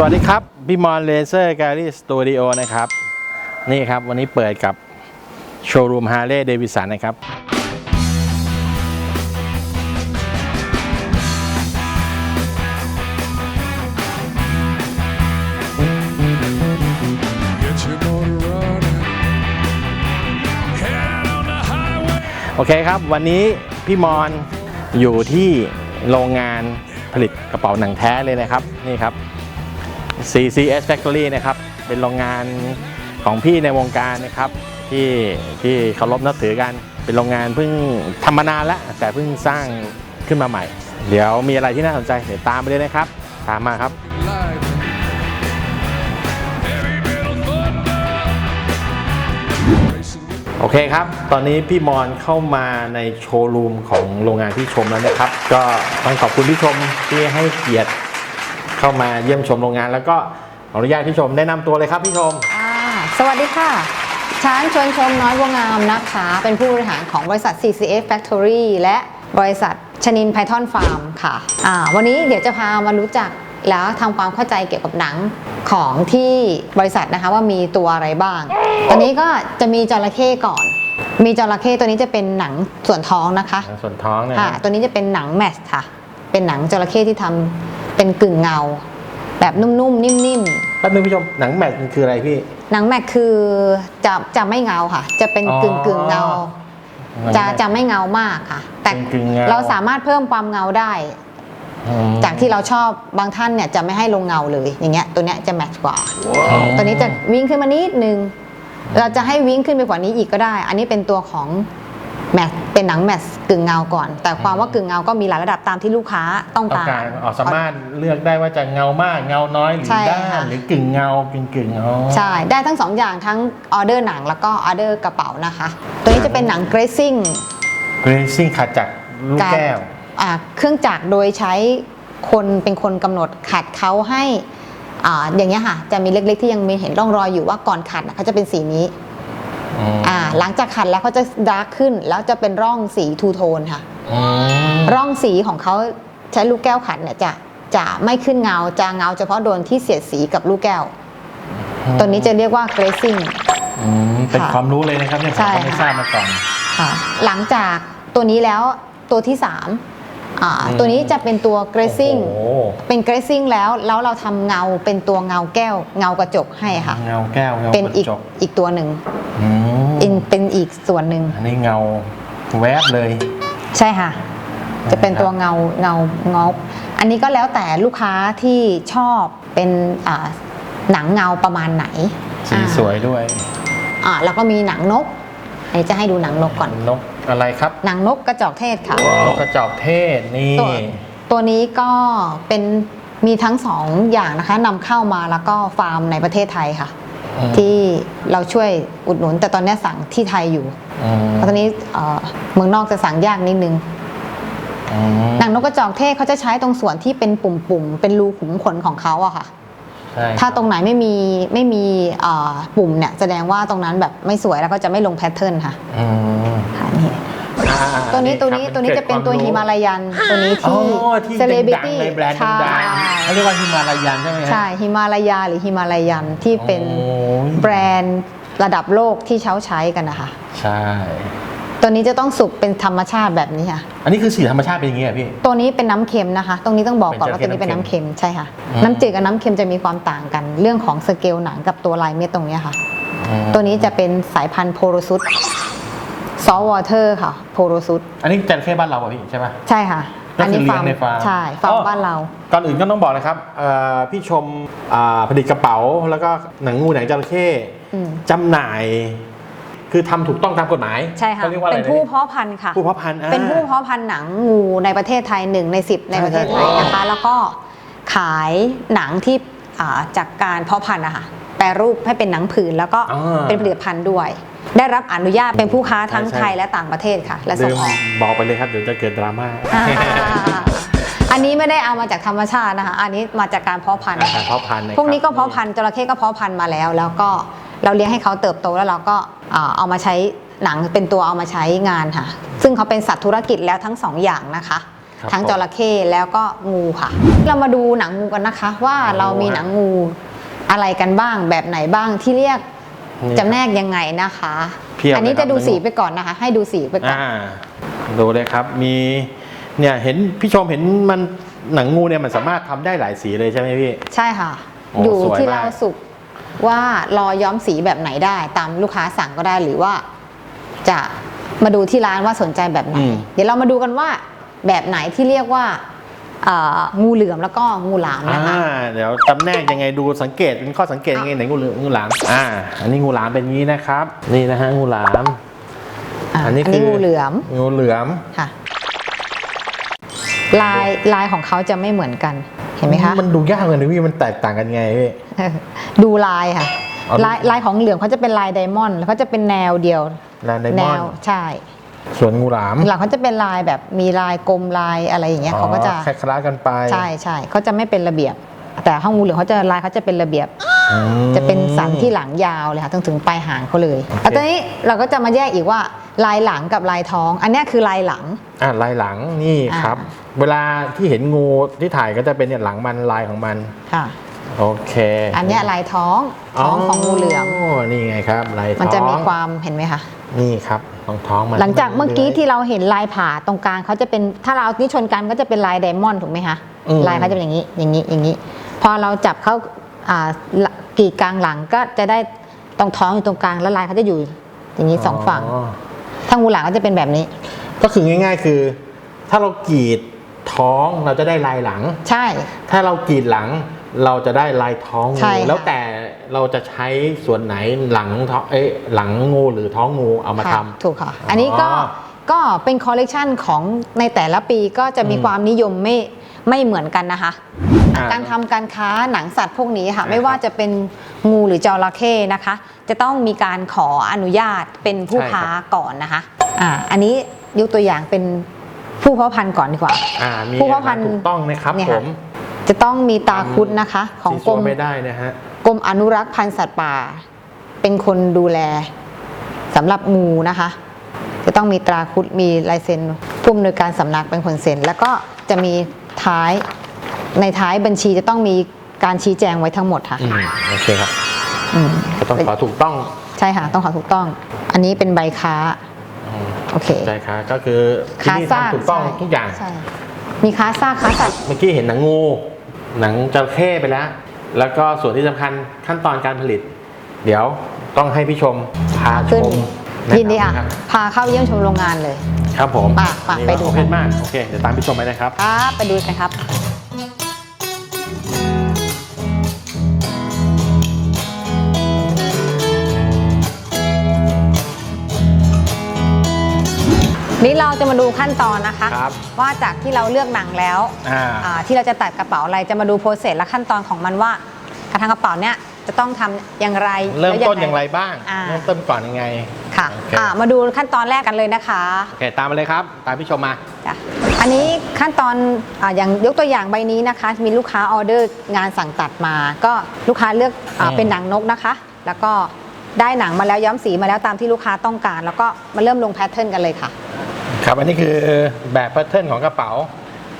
สวัสดีครับ พี่มอนเลเซอร์แกลลี่สตูดิโอนะครับ นี่ครับวันนี้เปิดกับโชว์รูมฮาร์เลย์เดวิสันนะครับ Get your motor running. Head on the highway. โอเคครับ วันนี้พี่มอนอยู่ที่โรงงานผลิตกระเป๋าหนังแท้เลยนะครับ นี่ครับ CCS Factory นะครับ เป็นโรงงานของพี่ในวงการนะครับที่ที่เคารพนับถือกัน เป็นโรงงานเพิ่งทำมานานแล้ว แต่เพิ่งสร้างขึ้นมาใหม่ เดี๋ยวมีอะไรที่น่าสนใจเดี๋ยวตามไปเลยนะครับ ตามมาครับ โอเคครับ ตอนนี้พี่มอนเข้ามาในโชว์รูมของโรงงานพี่ชมแล้วนะครับ ก็ต้องขอบคุณพี่ชมที่ให้เกียรติ เข้ามาเยี่ยมชมโรงงาน แล้วก็ขออนุญาตพี่ชมแนะนำตัวเลยครับพี่ชม อ่าสวัสดีค่ะช้านชวนชมน้อยบัวงามนะคะ เป็นผู้บริหารของบริษัท CCF Factory และบริษัทชนินไพทอนฟาร์มค่ะอ่าวันนี้เดี๋ยวจะพามารู้จักแล้วทำความเข้าใจเกี่ยวกับหนังของที่บริษัทนะคะว่ามีตัวอะไรบ้าง ตอนนี้ก็จะมีจระเข้ก่อน มีจระเข้ตัวนี้จะเป็นหนังส่วนท้องนะคะ ส่วนท้องเนะค่ะตัวนี้จะเป็นหนังแมสค่ะ เป็นหนังจระเข้ที่ทำ เป็นกึ่งเงา แบบนุ่มๆนิ่มๆแป๊บนึงพี่ชมหนังแมทมันคืออะไรพี่หนังแม็กคือจะจะไม่เงาค่ะ จะเป็นอ๋อ กึ่งกึ่งเงา จะจะไม่เงามากค่ะ แต่เป็นกึ่งเงา เราสามารถเพิ่มความเงาได้ อืม จากที่เราชอบบางท่านเนี่ยจะไม่ให้ลงเงาเลยอย่างเงี้ยตัวเนี้ยจะแมทกว่าอ๋อตัวนี้จะวิ่งขึ้นมานิดนึง เราจะให้วิ่งขึ้นไปกว่านี้อีกก็ได้ อันนี้เป็นตัวของ แมทเป็นหนังแมทกึ่งเงาก่อน แต่ความว่ากึ่งเงาก็มีหลายระดับตามที่ลูกค้าต้องต้องการการอ๋อสามารถเลือกได้ว่าจะเงามากเงาน้อยหรือใช่ด้านค่ะหรือกึ่งเงากึ่งกึ่งๆอ๋อใช่ ได้ทั้งสองอย่างทั้งออเดอร์หนังแล้วก็ออเดอร์กระเป๋านะคะ ตัวนี้จะเป็นหนังเกรซิ่งเกรซิ่งขัดจากลูกแก้ว อ่าเครื่องจักรโดยใช้คนเป็นคนกำหนดขัดเขาให้อ่าอย่างเงี้ยค่ะ จะมีเล็กๆที่ยังมีเห็นร่องรอยอยู่ว่าก่อนขัดน่ะเขาจะเป็นสีนี้ อืมอ่าหลังจากขัดแล้วเขาจะดาร์กขึ้น แล้วจะเป็นร่องสีทูโทนค่ะอืมร่องสีของเขาใช้ลูกแก้วขัดเนี่ยจะจะไม่ขึ้นเงาจะเงาเฉพาะโดนที่เสียดสีกับลูกแก้ว ตัวนี้จะเรียกว่าเกรซิ่งอืมเป็นค่ะความรู้เลยนะครับเนี่ยผมใช่ก็ไม่ทค่ะราบมาก่อน ค่ะหลังจากตัวนี้แล้วตัวที่3อ่า อืมตัวนี้จะเป็นตัวเกรซิ่งโอ้โหเป็นเกรซิ่งแล้วแล้วเราทำเงาเป็นตัวเงาแก้ว เงากระจกให้ค่ะ เงาแก้วเงาเป็นอีกกระจกอีกตัวหนึ่งอืมเป็นเป็นอีกส่วนหนึ่งอันนี้เงาแวบเลย ใช่ค่ะ จะเป็นตัวเงาเงาเงาอันนี้ก็แล้วแต่ลูกค้าที่ชอบเป็นอ่าหนังเงาประมาณไหนสีอ่าสวยด้วย อ่าแล้วก็มีหนังนกอันนี้จะให้ดูหนังนกก่อน นก อะไรครับหนังนกกระจอกเทศค่ะ นกกระจอกเทศนี่ ตัวตัวนี้ก็เป็นมีทั้งสองอย่างนะคะนำเข้ามาแล้วก็ฟาร์มในประเทศไทยค่ะ อืม ที่เราช่วยอุดหนุน แต่ตอนนี้สั่งที่ไทยอยู่อืมเพราะตอนนี้เอ่อเมืองนอกจะสั่งยากนิดนึง อืมหนังนกกระจอกเทศเขาจะใช้ตรงส่วนที่เป็นปุ่มๆ เป็นรูขุมขนของเขาอะค่ะ ใช่ถ้าตรงไหนไม่มีไม่มีเอ่อปุ่มเนี่ยแสดงว่าตรงนั้นแบบไม่สวยแล้วก็จะไม่ลงแพทเทิร์นค่ะ อืมค่ะ นี่อ่าตัวนี้คตัรัวบนี้ตัวนี้กิดจะเป็นตัวคฮิรู้มาลายันตัวนี้อ๋อที่ที่เซเลบริดังตี้ๆในแบรนด์ใช่ดังๆเขาเรียกว่าฮิมาลายันใช่ไหมฮะ ใช่ฮิมาลายาหรือฮิมาลายันที่เป็นโอ้ย แบรนด์ระดับโลกที่เขาใช้กันนะคะใช่ ตัวนี้จะต้องสุกเป็นธรรมชาติแบบนี้ค่ะ อันนี้คือสีธรรมชาติเป็นอย่างนี้เหรอพี่ ตัวนี้เป็นน้ำเค็มนะคะ ตรงนี้ต้องบอกก่อนว่าเป็ตัวนนี้เป็นน้ำน้ำเค็เค็มมใช่ค่ะ อืม น้ำจืดกับน้ำเค็มจะมีความต่างกัน เรื่องของสเกลหนังกับตัวลายเม็ดตรงเนี้ยค่ะอืมตัวนี้จะเป็นสายพันธุ์โพโรซุส ซอลวอเตอร์ค่ะ โพโรซุสอันนี้จระเข้บ้านเราป่ะพี่ใช่ปะใช่ค่ะ ก็คือเลี้ยงในฟาร์มใช่ฟาร์มอ๋อ บ้านเรา ก่อนอื่นก็ต้องบอกนะครับเอ่อพี่ชมอ่าผลิตกระเป๋าแล้วก็หนังงูหนังจระเข้อืมจำหน่าย คือทำถูกต้องตามกฎหมายใช่ค่ะ เขาเรียกว่าอะไรเป็นนะผู้พี่เพาะพันธุ์ค่ะ ผู้เพาะพันธุ์อ่า เป็นผู้เพาะพันธุ์หนังงูในประเทศไทยหนึ่งในสิบในประเทศไทยนะคะ แล้วก็ขายหนังที่อ่าจากการเพาะพันธุ์นะคะแปรรูปให้เป็นหนังผืนแล้วก็อ่า เป็นผลิตภัณฑ์ด้วย ได้รับอนุญาตเป็นผู้ค้าทั้งใช่ใช่ ไทยและต่างประเทศค่ะ และลืส่งมออกบอกไปเลยครับเดี๋ยวจะเกิดดราม่าอ่าอันนี้ไม่ได้เอามาจากธรรมชาตินะคะ อันนี้มาจากการเพาะพันธุ์ อาการเพาะพันธุ์ะครับพวกนี้ก็เพาะพันธุ์จระเข้ก็เพาะพันธุ์มาแล้ว แล้วก็เราเลี้ยงให้เขาเติบโตแล้วเราก็อ่าเอามาใช้หนังเป็นตัวเอามาใช้งานค่ะ ซึ่งเขาเป็นสัตว์ธุรกิจแล้วทั้งสองอย่างนะคะ ครับทั้งผมจระเข้แล้วก็งูค่ะ เรามาดูหนังงูกันนะคะ ว่าหนังงูเรามีหนังงูอะไรกันบ้างแบบไหนบ้างที่เรียก นี่จำแนกยังไงนะคะ เพียบอันนี้เลยครัจะบดูหนังงูสีไปก่อนนะคะ ให้ดูสีไปก่อน อ่าดูเลยครับมีเนี่ยเห็นพี่ชมเห็นมันหนังงูเนี่ยมันสามารถทำได้หลายสีเลยใช่ไหมพี่ ใช่ค่ะ โอ้อยู่สวยที่มาก เราสุกว่ารอย้อมสีแบบไหนได้ ตามลูกค้าสั่งก็ได้หรือว่า จะมาดูที่ร้านว่าสนใจแบบไหน อืม เดี๋ยวเรามาดูกันว่า แบบไหนที่เรียกว่าเอ่อ งูเหลือมแล้วก็งูหลามอ่านะคะเดี๋ยวจำแนกยังไงดูสังเกตเป็นข้อสังเกตยังไงไหนงูเหลือมงูหลามอ่าอันนี้งูหลามเป็นงี้นะครับ นี่นะฮะงูหลามอะอัอันนนี้นี้คืองูเหลือมงูเหลือมค่ะลายลายของเขาจะไม่เหมือนกันเห็นไหมคะมันดูยากเลยนะพี่มันแตกต่างกันไงพี่ดูลายค่ะอ๋อลายลายของเหลือมเขาจะเป็นลายไดมอนด์แล้วเขาจะเป็นแนวเดียวลายไดแนมอนวด์ใช่ ส่วนงูหลามหลังเขาจะเป็นลายแบบมีลายกลมลายอะไรอย่างเงี้ยเขาก็จะอ๋อคล้ายๆกันไปใช่ใช่เขาจะไม่เป็นระเบียบ แต่ห้องงูเหลือมเขาจะลายเขาจะเป็นระเบียบอืมจะเป็นสันที่หลังยาวเลยค่ะถึงถึงปลายหางเขาเลยโอเคแล้วตอนนี้เราก็จะมาแยกอีกว่าลายหลังกับลายท้อง อันเนี้ยคือลายหลังอ่าลายหลังนี่อ่าครับ เวลาที่เห็นงูที่ถ่ายก็จะเป็นเนี่ยหลังมันลายของมันค่ะโอเค อันเนี้ยลายท้องท้องของงูเหลือมนี่ไงครับลายท้องมันจะมีความเห็นไหมคะนี่ครับ ตรงท้องมันหลังจากเมื่อกี้ลื้ยที่เราเห็นลายผ่าตรงกลางเขาจะเป็นถ้าเราเอานี้ชนกันก็จะเป็นลายไดมอนด์ถูกไหมคะอืมลายเขาจะเป็นอย่างนี้อย่างนี้อย่างนี้ พอเราจับเขาอ่ากรีดกลางหลังก็จะได้ตรงท้องอยู่ตรงกลางแล้วลายเขาจะอยู่อย่างนี้สองฝั่งถ้างูหลังก็จะเป็นแบบนี้ ก็คือง่าย ๆ คือ ถ้าเรากรีดท้องเราจะได้ลายหลัง ใช่ ถ้าเรากรีดหลัง เราจะได้ลายท้องใช่งูค่ะแล้วแต่เราจะใช้ส่วนไหนหลังท้องเอ้ยหลังงูหรือท้องงูเอามาค่ะทำถูกค่ะ อันนี้ก็อ๋อก็เป็นคอลเลกชันของในแต่ละปีก็จะมีอืมความนิยมไม่ไม่เหมือนกันนะคะอ่าการทำการค้าหนังสัตว์พวกนี้ค่ะอ่าไม่ว่าจะเป็นงูหรือจระเข้นะคะ จะต้องมีการขออนุญาตเป็นผู้ใช่ครับค้าก่อนนะคะอ่าอันนี้ยกตัวอย่างเป็นผู้เพาะพันธุ์ก่อนดีกว่าอ่ามีผู้เพาะพันธุ์ถูกต้องนะครับเนี่ยผค่ะม จะต้องมีตาคุดนะคะ ของสีกรสัวมไม่ได้นะฮะกรมอนุรักษ์พันธุ์สัตว์ป่า เป็นคนดูแลสำหรับงูนะคะ จะต้องมีตราคุดมีลายเซ็นผู้อำนวยการสำนักเป็นคนเซ็น แล้วก็จะมีท้ายในท้ายบัญชีจะต้องมีการชี้แจงไว้ทั้งหมดค่ะอืมโอเคครับอืมก็ต้องขอถูกต้องใช่ค่ะ ต้องขอถูกต้อง อันนี้เป็นใบค้าอืมโอเค ใช่ครับก็คือที่ค้านี่ซากทำถูกต้องใช่ทุกอย่าง ใช่มีค้าซากค้าสัตว์ เมื่อกี้เห็นหนังงู หนังจระเข้ไปแล้ว แล้วก็ส่วนที่สำคัญขั้นตอนการผลิต เดี๋ยวต้องให้พี่ชมพาชขึ้นมแนะยินดีค่ะำรับพาเข้าเยี่ยมชมโรงงานเลย ครับผมป่ะป่ะนี่ไปดู โอเคกันมากโอเคเดี๋ยวตามพี่ชมไปนะครับ ครับ ไปดูกันครับ นี่เราจะมาดูขั้นตอนนะคะ ครับว่าจากที่เราเลือกหนังแล้วอ่า อ่าที่เราจะตัดกระเป๋าอะไรจะมาดูโปรเซสและขั้นตอนของมันว่าการทำกระเป๋าเนี่ยจะต้องทำอย่างไรเริ่มแล้วต้นอย่างไรบ้าง อ่าเริ่มต้นก่อนยังไง ค่ะโอเค อ่ามาดูขั้นตอนแรกกันเลยนะคะโอเคตามมาเลยครับ ตามพี่ชมมา จ้ะอันนี้ขั้นตอนอาอย่างยกตัวอย่างใบนี้นะคะ มีลูกค้าออเดอร์งานสั่งตัดมา ก็ลูกค้าเลือกอาอืม เป็นหนังนกนะคะ แล้วก็ได้หนังมาแล้วย้อมสีมาแล้วตามที่ลูกค้าต้องการ แล้วก็มาเริ่มลงแพทเทิร์นกันเลยค่ะ ครับอันนี้คือแบบแพทเทิร์นของกระเป๋า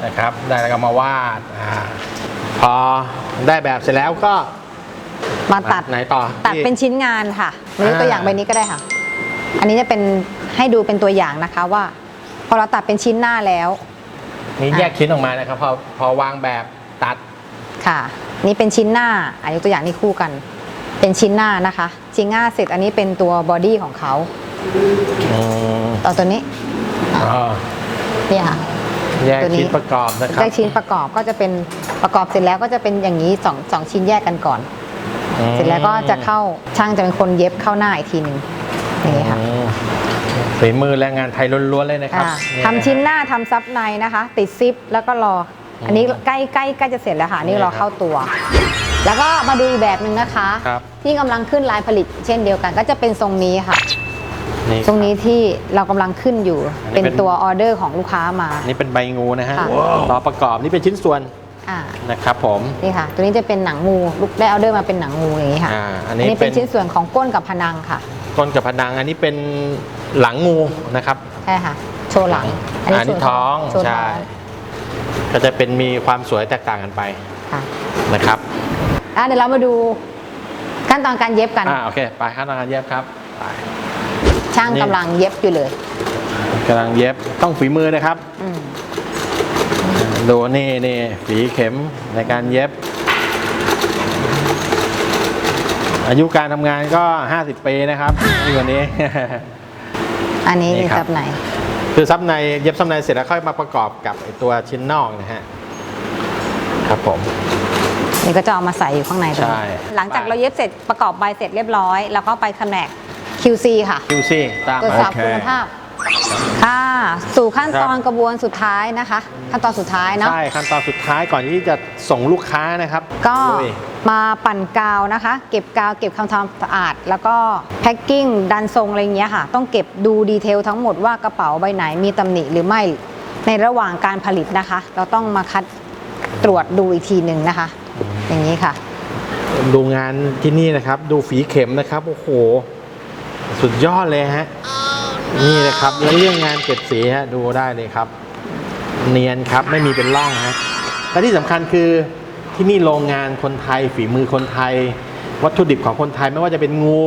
นะครับ ได้แล้วก็มาวาดอาพอได้แบบเสร็จแล้วก็มาตัดไหนต่อตัดพี่เป็นชิ้นงานค่ะมายกตัวอย่างอ่าใบนี้ก็ได้ค่ะ อันนี้จะเป็นให้ดูเป็นตัวอย่างนะคะว่า พอเราตัดเป็นชิ้นหน้าแล้วนี่แยกชิ้นออกมานะครับ พอพอวางแบบตัดค่ะ นี่เป็นชิ้นหน้า อันยกตัวอย่างนี่คู่กัน เป็นชิ้นหน้านะคะชิ้นหน้าเสร็จอันนี้เป็นตัวบอดี้ของเขาอืมต่อตัวนี้ อ๋อเนี่ยค่ะ แยกตัวนี้ ชิ้นประกอบนะครับได้ชิ้นประกอบก็จะเป็นประกอบเสร็จแล้วก็จะเป็นอย่างนี้สองสองชิ้นแยกกันก่อน อืมเสร็จแล้วก็จะเข้าช่างจะเป็นคนเย็บเข้าหน้าอีกทีหนึ่งอย่างนี้ค่ะ อืมฝีมือแรงงานไทยล้วนๆเลยนะครับอ่าเยทำชิ้นหน้าทำซับในนะคะ ติดซิปแล้วก็รอ อันนี้ใกล้ใกล้ใกล้จะเสร็จแล้วค่ะอันนี่รอเข้าตัว แล้วก็มาดูอีกแบบหนึ่งนะคะ ครับ ที่กำลังขึ้นลายผลิตเช่นเดียวกัน ก็จะเป็นทรงนี้ค่ะ นี่ตรงนี้ที่เรากำลังขึ้นอยู่อันนี้เป็นเป็น ตัวออเดอร์ของลูกค้ามานี่เป็นใบงูนะฮะค่ะ ต่อประกอบนี่เป็นชิ้นส่วนอ่านะครับผม นี่ค่ะ ตัวนี้จะเป็นหนังงูลูกได้ออเดอร์มาเป็นหนังงูอย่างนี้ค่ะอ่าอันอันนี้นี้เป็เป็นน ชิ้นส่วนของก้นกับพนังค่ะต้นกับพนังอันนี้เป็นหลังงูนะครับใช่ค่ะ โชว์หลังอันนี้ท้องโชว์ท้ใช่องก็จะเป็นมีความสวยแตกต่างกันไปค่ะนะครับอะเดี๋ยวเรามาดูขั้นตอนการเย็บกัน อ่าโอเค ไปขั้นตอนการเย็บครับไป ช่างนี่ กำลังเย็บอยู่เลยกำลังเย็บต้องฝีมือนะครับ อืมดูนี่นี่ฝีเข็มในการเย็บ อายุการทำงานก็ 50 ปีนะครับนี่วันนี้ อันนี้นี่คือครับ ซับในคือซับในเย็บซับในเสร็จแล้วค่อยมาประกอบกับไอ้ตัวชิ้นนอกนะฮะครับผม นี่ก็จะเอามาใส่อยู่ข้างในตรงใช่ นี้หลังจากเราเย็บเสร็จประกอบใบเสร็จเรียบร้อย แล้วก็ไปแผนก QC ค่ะ QC ตามตรวจมาสอบคุณภาพค่ะสู่ขั้นตอนครับกระบวนสุดท้ายนะคะ ขั้นตอนสุดท้ายเนาะ ใช่ขั้นตอนสุดท้ายก่อนที่จะส่งลูกค้านะครับก็ลุยมาปั่นกาวนะคะ เก็บกาวเก็บคำทำสะอาด แล้วก็แพ็คกิ้งดันทรงอะไรอย่างเงี้ยค่ะ ต้องเก็บดูดีเทลทั้งหมดว่ากระเป๋าใบไหนมีตำหนิหรือไม่ในระหว่างการผลิตนะคะ เราต้องมาคัดตรวจดูอีกทีหนึ่งนะคะ อย่างนี้ค่ะ ดูงานที่นี่นะครับ ดูฝีเข็มนะครับ โอ้โห สุดยอดเลยฮะ นี่นะครับ แล้วเรื่องงานเก็บสีฮะดูได้เลยครับ เนียนครับไม่มีเป็นร่องฮะและที่สำคัญคือที่นี่โรงงานคนไทยฝีมือคนไทย วัตถุดิบของคนไทยไม่ว่าจะเป็นงู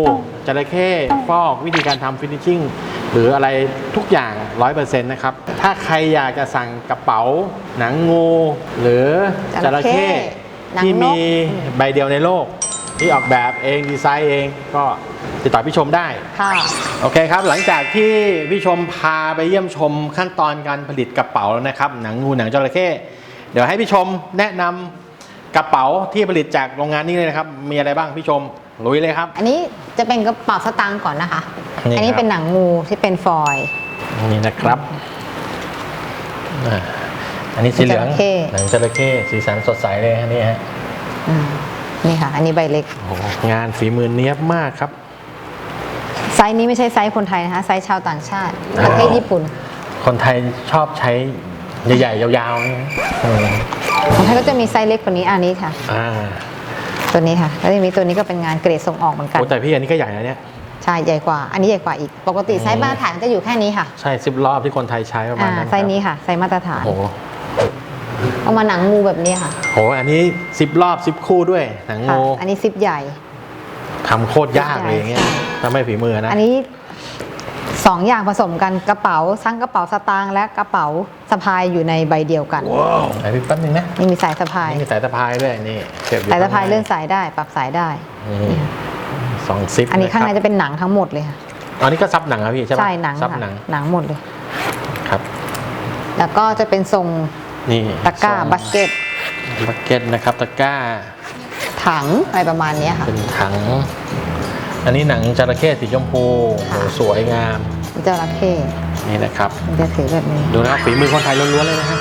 จระเข้ฟอกวิธีการทำฟินิชชิ่งหรืออะไรทุกอย่าง 100%นะครับ ถ้าใครอยากจะสั่งกระเป๋า หนังงู หรือจระเข้หนังนกที่มีใบเดียวในโลก ที่ออกแบบเองดีไซน์เองก็ ติดต่อพี่ชมได้ ค่ะ โอเคครับ หลังจากที่พี่ชมพาไปเยี่ยมชมขั้นตอนการผลิตกระเป๋าแล้วนะครับ หนังงูหนังจระเข้เดี๋ยวให้พี่ชมแนะนำกระเป๋าที่ผลิตจากโรงงานนี้เลยนะครับ มีอะไรบ้างพี่ชมลุยเลยครับ อันนี้จะเป็นกระเป๋าสตางค์ก่อนนะคะ นี่ครับ อันนี้เป็นหนังงูที่เป็นฟอยล์ นี่นะครับอ่าอันนี้สีเหลืองจระเข้ หนังจระเข้สีสันสดใสเลยฮะนี่ฮะ อืมนี่ค่ะ อันนี้ใบเล็ก โอ้โหงานฝีมือเนี้ยบมากครับไซส์นี้ไม่ใช่ไซส์คนไทยนะคะไซส์ชาวต่างชาติประเทศญี่ปุ่น คนไทยชอบใช้ใหญ่ๆ ยาวๆนี่อืมของไทยก็จะมีไซส์เล็กกว่านี้อันนี้ค่ะ อ่าตัวนี้ค่ะ แล้วจะมีตัวนี้ก็เป็นงานเกรดส่งออกเหมือนกัน โอ้แต่พี่อันนี้ก็ใหญ่นะเนี่ย ใช่ใหญ่กว่า อันนี้ใหญ่กว่าอีก ปกติไซส์มาตรฐานจะอยู่แค่นี้ค่ะใช่ซิปรอบที่คนไทยใช้ประมาอ่าณนั้นไซส์นี้ค่ะไซส์มาตรฐาน โอ้โหเอามาหนังงูแบบนี้ค่ะโห อันนี้ซิปรอบซิปคู่ด้วยหนังค่ะงูอันนี้ซิปใหญ่ ทำโคตรยากเลยอย่างเงี้ยใช่ถ้าไม่ฝีมือนะ อันนี้สองอย่างผสมกันกระเป๋าทั้งกระเป๋าสตางค์และกระเป๋าสะพายอยู่ในใบเดียวกันไหนพี่แป๊บนึงนะนี่มีสายสะพายนี่มีสายสะพายด้วยนี่เก็บอยู่สายสะพายข้งใเลื่อนสายได้ ปรับสายได้นี่สองซิปอันนี้ข้างในคจะรับเป็นหนังทั้งหมดเลยค่ะอันนี้ก็ซับหนังครับพี่ใช่ปะใช่หนังซับค่ะหนังหนังหมดเลยครับ แล้วก็จะเป็นทรงนี่ตะกร้าทรงบัสเกตบัสเก็ตนะครับตะกร้า ถังอะไรประมาณเนี้ยค่ะ เป็นถัง อันนี้หนังจระเข้สีชมพูโหสวยงามจระเข้นี่นะครับมันจะถือแบบนี้ดูนะครับฝีมือคนไทยล้วนๆเลยนะฮะ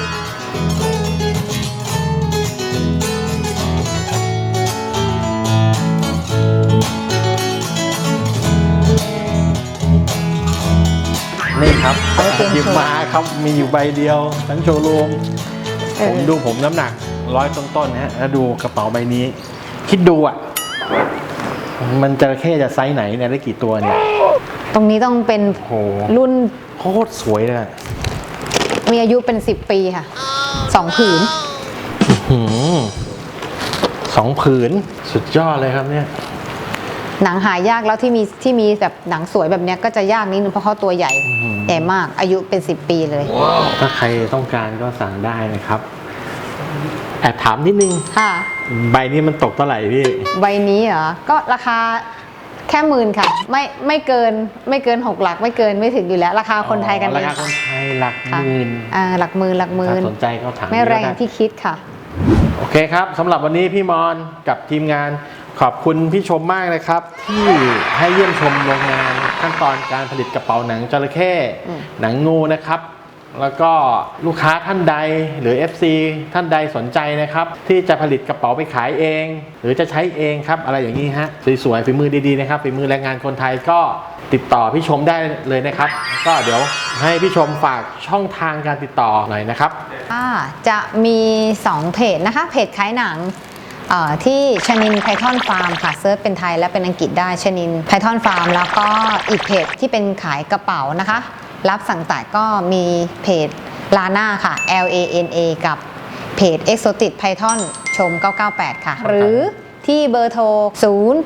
นี่ครับเอาไว้เตรียมหยิบโชว์มาครับมีอยู่ใบเดียวทั้งโชว์รูมเอผมอดูผมน้ำหนักร้อยต้นๆนะฮะแล้วดูกระเป๋าใบนี้ คิดดูอะ มันจระเข้จะไซส์ไหนเนี่ยได้กี่ตัวเนี่ย ตรงนี้ต้องเป็นโอ้โห รุ่นโคตรสวยเลยอะมีอายุเป็น 10 ปีค่ะสองผืน หืมสองผืนสุดยอดเลยครับเนี่ย หนังหายากแล้วที่มีที่มีแบบหนังสวยแบบเนี้ยก็จะยากนิดนึงเพราะเขาตัวใหญ่อื้อหือใหญ่มากอายุเป็น 10 ปีเลย ถ้าใครต้องการก็สั่งได้นะครับ แอบถามนิดนึง ค่ะ ใบนี้มันตกเท่าไหร่พี่ ใบนี้เหรอ ก็ราคาแค่หมื่นค่ะ ไม่ไม่เกินไม่เกินหกหลัก ไม่เกินไม่ถึงอยู่แล้ว ราคาคนไทยกันอ๋เอองราคาคนไทยหลักหค่ะมื่นอ่าหลักหมื่นหลักหมื่ถ้านสนใจก็ถามไม่แรงอด้ย่างที่คิดค่ะ โอเคครับสำหรับวันนี้พี่มอนกับทีมงานขอบคุณพี่ชมมากนะครับ ที่ให้เยี่ยมชมโรงงานขั้นตอนการผลิตกระเป๋าหนังจระเข้อืมหนังงูนะครับ แล้วก็ลูกค้าท่านใดหรือ FC ท่านใดสนใจนะครับ ที่จะผลิตกระเป๋าไปขายเอง หรือจะใช้เองครับ อะไรอย่างนี้ฮะสวยๆฝีมือดีๆนะครับฝีมือแรงงานคนไทยก็ติดต่อพี่ชมได้เลยนะครับ ก็เดี๋ยวให้พี่ชมฝากช่องทางการติดต่อหน่อยนะครับอ่าจะมี 2 เพจนะคะ เพจขายหนังที่ชนินไพทอนฟาร์มค่ะเซิร์ชเป็นไทยและเป็นอังกฤษได้ชนินไพทอนฟาร์มแล้วก็อีกเพจที่เป็นขายกระเป๋านะคะ รับสั่งตัดก็มีเพจลาน่าค่ะ L A N A กับเพจ Exotic Python ชม 998 ค่ะ หรือที่เบอร์โทร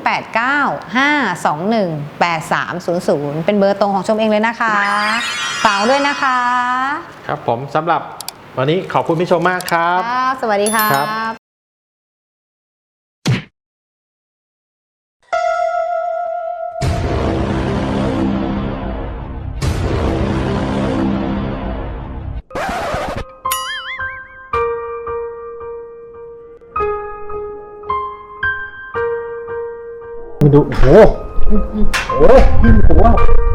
0895218300 เป็นเบอร์ตรงของชมเองเลยนะคะฝากด้วยนะคะ ครับผมสำหรับวันนี้ขอบคุณพี่ชมมากครับครับสวัสดีครัครับบ ดูโอ้โหโอ้ยยิ่งหัวอื